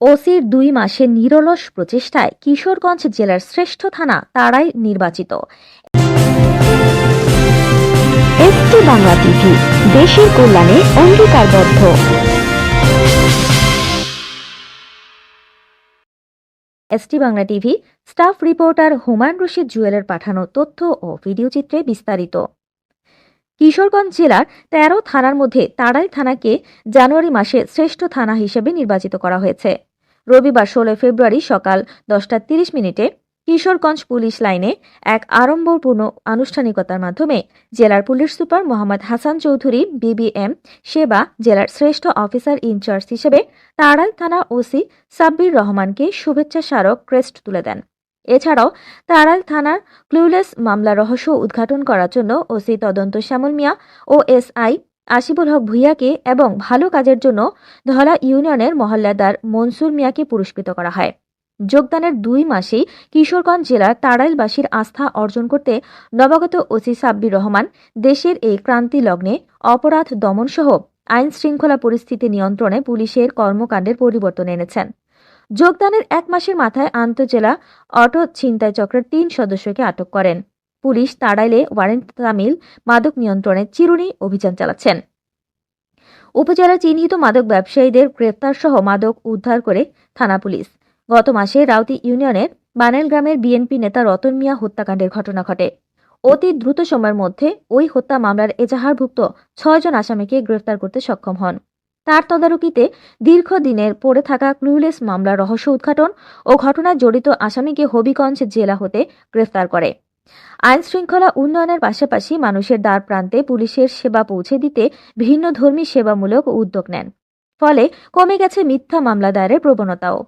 ওসির দুই মাসের নিরলস প্রচেষ্টায় কিশোরগঞ্জ জেলার শ্রেষ্ঠ থানা তারাই নির্বাচিত। এসটি বাংলা টিভি দেশের কল্যাণে অঙ্গীকারবদ্ধ। ST Bangla TV staff reporter Humayun Rashid জুয়েলের পাঠানো তথ্য ও ভিডিওচিত্রে বিস্তারিত। কিশোরগঞ্জ জেলার তেরো থানার মধ্যে তাড়াইল থানাকে জানুয়ারি মাসে শ্রেষ্ঠ থানা হিসেবে নির্বাচিত করা হয়েছে। রবিবার ষোলো ফেব্রুয়ারি সকাল দশটা তিরিশ মিনিটে কিশোরগঞ্জ পুলিশ লাইনে এক আড়ম্বরপূর্ণ আনুষ্ঠানিকতার মাধ্যমে জেলার police super Mohammad Hasan Chowdhury, BBM, সেবা জেলার শ্রেষ্ঠ অফিসার ইনচার্জ হিসেবে তাড়াইল থানা ওসি সাব্বির রহমানকে শুভেচ্ছা স্মারক ক্রেস্ট তুলে দেন। এছাড়াও তাড়াইল থানার ক্লুলেস মামলা রহস্য উদ্ঘাটন করার জন্য ওসি তদন্ত শ্যামল মিয়া ও এসআই আসিফুল হক ভুইয়াকে এবং ভালো কাজের জন্য ধলা ইউনিয়নের মহল্লাদার মনসুর মিয়াকে পুরস্কৃত করা হয়। যোগদানের দুই মাসেই কিশোরগঞ্জ জেলার তাড়াইলবাসীর আস্থা অর্জন করতে নবাগত ওসি সাব্বির রহমান দেশের এই ক্রান্তি লগ্নে অপরাধ দমনসহ আইন শৃঙ্খলা পরিস্থিতি নিয়ন্ত্রণে পুলিশের কর্মকাণ্ডের পরিবর্তন এনেছেন। যোগদানের এক মাসের মাথায় আন্তজেলা অটো ছিনতাই চক্রের তিন সদস্যকে আটক করেন। পুলিশ তাড়াইলে ওয়ারেন্ট তামিল মাদক নিয়ন্ত্রণে চিরুনি অভিযান চালাচ্ছেন। উপজেলা চিহ্নিত মাদক ব্যবসায়ীদের গ্রেপ্তার সহ মাদক উদ্ধার করে থানা পুলিশ। গত মাসে রাউতি ইউনিয়নের বানেল গ্রামের বিএনপি নেতা রতন মিয়া হত্যাকাণ্ডের ঘটনা ঘটে। অতি দ্রুত সময়ের মধ্যে ওই হত্যা মামলার এজাহারভুক্ত ছয়জন আসামিকে গ্রেফতার করতে সক্ষম হন। তার তদারকিতে দীর্ঘদিনের পড়ে থাকা ক্লুলেস মামলার রহস্য উদ্ঘাটন ও ঘটনায় জড়িত আসামিকে হবিগঞ্জ জেলা হতে গ্রেফতার করে। আইন শৃঙ্খলা উন্নয়নের পাশাপাশি মানুষের দ্বার প্রান্তে পুলিশের সেবা পৌঁছে দিতে ভিন্ন ধর্মী সেবামূলক উদ্যোগ নেন। ফলে কমে গেছে মিথ্যা মামলা দায়েরের প্রবণতাও।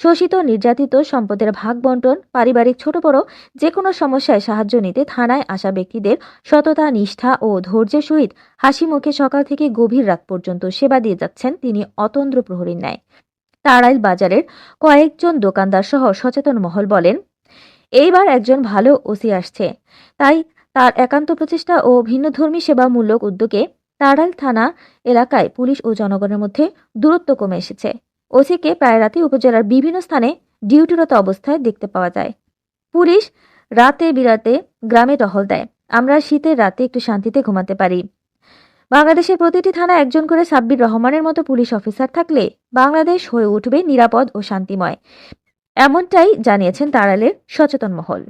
শোষিত নির্যাতিত সম্পদের ভাগ বন্টন, পারিবারিক ছোট বড় যে কোনো সমস্যায় সাহায্য নিতে থানায় আসা ব্যক্তিদের সততা, নিষ্ঠা ও ধৈর্যের সহিত হাসি মুখে সকাল থেকে গভীর রাত পর্যন্ত সেবা দিয়ে যাচ্ছেন তিনি অতন্দ্র প্রহরীর ন্যায়। তারাইল বাজারের কয়েকজন দোকানদার সহ সচেতন মহল বলেন, এইবার একজন ভালো ওসি আসছে। তাই তার একান্ত প্রচেষ্টা ও ভিন্নধর্মী সেবামূলক উদ্যোগে তাড়াইল থানা এলাকায় পুলিশ ও জনগণের মধ্যে দূরত্ব কমে এসেছে। ওসিকে প্রায় রাতে উপজেলার বিভিন্ন স্থানে ডিউটিরত অবস্থায় দেখতে পাওয়া যায়। পুলিশ রাতে বিরাতে গ্রামে টহল দেয়। আমরা শীতের রাতে একটু শান্তিতে ঘুমাতে পারি। বাংলাদেশের প্রতিটি থানা একজন করে সাব্বির রহমানের মতো পুলিশ অফিসার থাকলে বাংলাদেশ হয়ে উঠবে নিরাপদ ও শান্তিময়। এমনটাই জানিয়েছেন তাড়ালের সচেতন মহল।